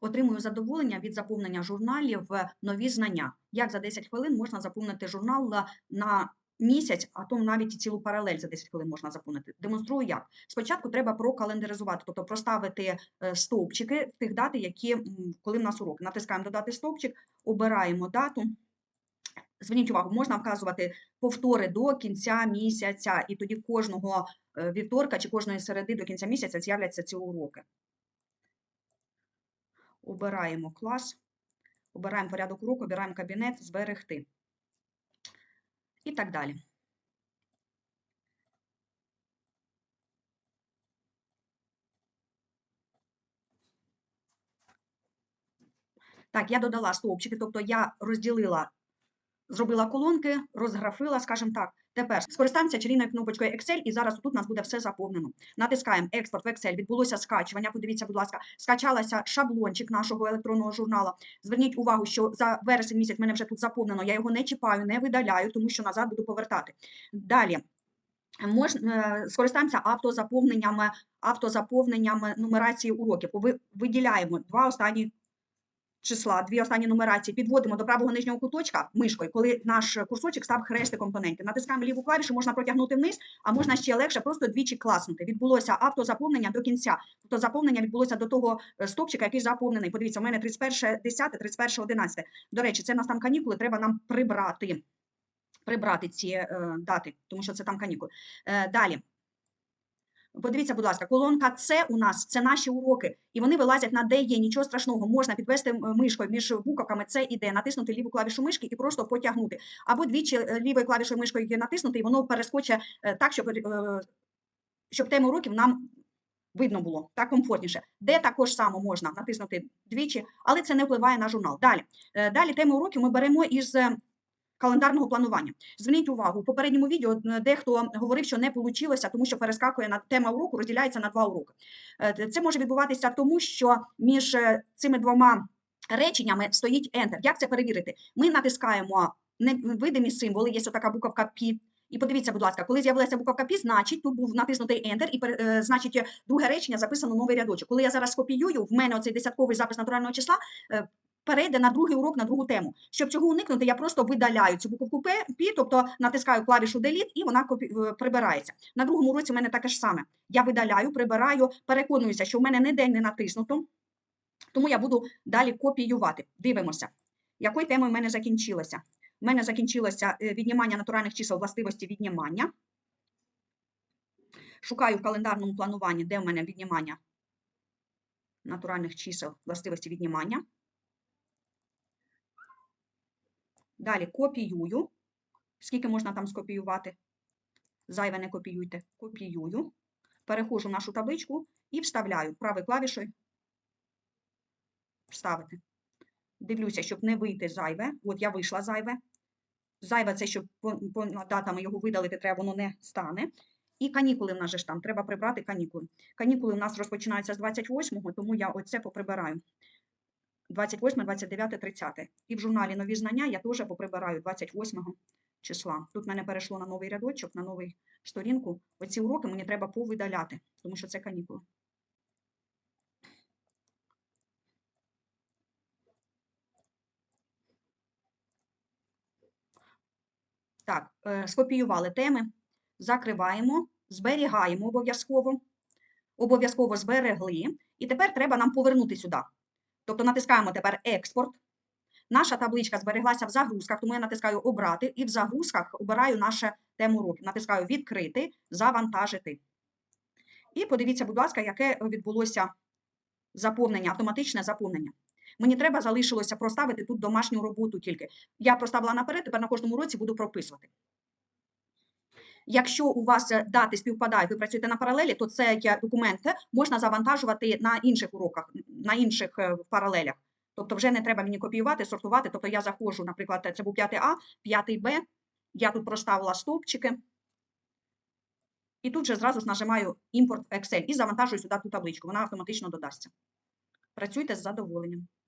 Отримую задоволення від заповнення журналів е, нові знання. Як за 10 хвилин можна заповнити журнал е, на місяць, а то навіть і цілу паралель за 10 хвилин можна заповнити. Демонструю як. Спочатку треба прокалендаризувати, тобто проставити е, стовпчики в тих дати, які коли в нас уроки. Натискаємо додати стовпчик, обираємо дату. Зверніть увагу, можна вказувати повтори до кінця місяця, і тоді кожного вівторка чи кожної середи до кінця місяця з'являться ці уроки. Обираємо клас, обираємо порядок уроку, обираємо кабінет, зберегти. І так далі. Так, я додала стовпчики, тобто я розділила, зробила колонки, розграфила, скажімо так. Тепер скористаємося чарівною кнопочкою Excel, і зараз тут у нас буде все заповнено. Натискаємо експорт в Excel, відбулося скачування. Подивіться, будь ласка, скачалася шаблончик нашого електронного журналу. Зверніть увагу, що за вересень місяць мене вже тут заповнено. Я його не чіпаю, не видаляю, тому що назад буду повертати. Далі. Можна скористаємося автозаповненнями, автозаповненнями нумерації уроків. Ви- Виділяємо два останні числа, дві останні нумерації, підводимо до правого нижнього куточка мишкою, коли наш курсочок став хрестиком компоненти. Натискаємо ліву клавішу, можна протягнути вниз, а можна ще легше просто двічі класнути. Відбулося автозаповнення до кінця. Тобто заповнення відбулося до того е, стопчика, який заповнений. Подивіться, у мене 31.10, 31.11. До речі, це у нас там канікули, треба нам прибрати. Прибрати ці е, дати, тому що це там канікули. Е, далі. Подивіться, будь ласка, колонка С у нас це наші уроки, і вони вилазять на де є. Нічого страшного. Можна підвести м- мишкою між буковками С і Д, натиснути ліву клавішу мишки і просто потягнути. Або двічі е, лівою клавішою мишкою натиснути, і воно перескоче е, так, щоб, е, щоб тему уроків нам видно було так комфортніше. Де також само можна натиснути двічі, але це не впливає на журнал. Далі, Е, далі тему уроків ми беремо із. Календарного планування. Зверніть увагу, у попередньому відео е, дехто говорив, що не вийшло, тому що перескакує на тема уроку, розділяється на два уроки. Е, Це може відбуватися тому, що між е, цими двома реченнями стоїть Enter. Як це перевірити? Ми натискаємо невидимі символи, є така буковка P. І подивіться, будь ласка, коли з'явилася буковка P, значить тут був натиснутий Enter, і е, значить друге речення записано новий рядочок. Коли я зараз копіюю, в мене оцей десятковий запис натурального числа е, перейде на другий урок, на другу тему. Щоб цього уникнути, я просто видаляю цю буковку P, P, тобто натискаю клавішу Delete і вона е, прибирається. На другому уроці в мене таке ж саме. Я видаляю, прибираю, переконуюся, що в мене ніде не натиснуто, тому я буду далі копіювати. Дивимося, якою темою в мене закінчилося. У мене закінчилося е, віднімання натуральних чисел властивості віднімання. Шукаю в календарному плануванні, де в мене віднімання натуральних чисел властивості віднімання. Далі копіюю. Скільки можна там скопіювати? Зайве не копіюйте. Копіюю. Переходжу в нашу табличку і вставляю правою клавішою. Вставити. Дивлюся, щоб не вийти зайве. От я вийшла зайве. Зайве це, щоб по, датами його видалити, треба, воно не стане. І канікули в нас же ж там, треба прибрати канікули. Канікули у нас розпочинаються з 28-го, тому я оце поприбираю. 28, 29, 30. І в журналі нові знання я теж поприбираю 28 числа. Тут мене перейшло на новий рядочок, на нову сторінку. Оці уроки мені треба повидаляти, тому що це канікули. Так, е, скопіювали теми, закриваємо, зберігаємо обов'язково. Обов'язково зберегли. І тепер треба нам повернути сюди. Тобто натискаємо тепер експорт. Наша табличка збереглася в загрузках, тому я натискаю обрати і в загрузках обираю нашу тему уроків. Натискаю відкрити, завантажити. І подивіться, будь ласка, яке відбулося заповнення, автоматичне заповнення. Мені треба залишилося проставити тут домашню роботу тільки. Я проставила наперед, тепер на кожному році буду прописувати. Якщо у вас е, дати співпадають, ви працюєте на паралелі, то цей е, документ можна завантажувати на інших уроках, на інших е, паралелях. Тобто вже не треба мені копіювати, сортувати. Тобто я заходжу, наприклад, це був 5А, 5Б, я тут проставила стовпчики. І тут же зразу ж нажимаю імпорт в Excel і завантажую сюди ту табличку. Вона автоматично додасться. Працюйте з задоволенням.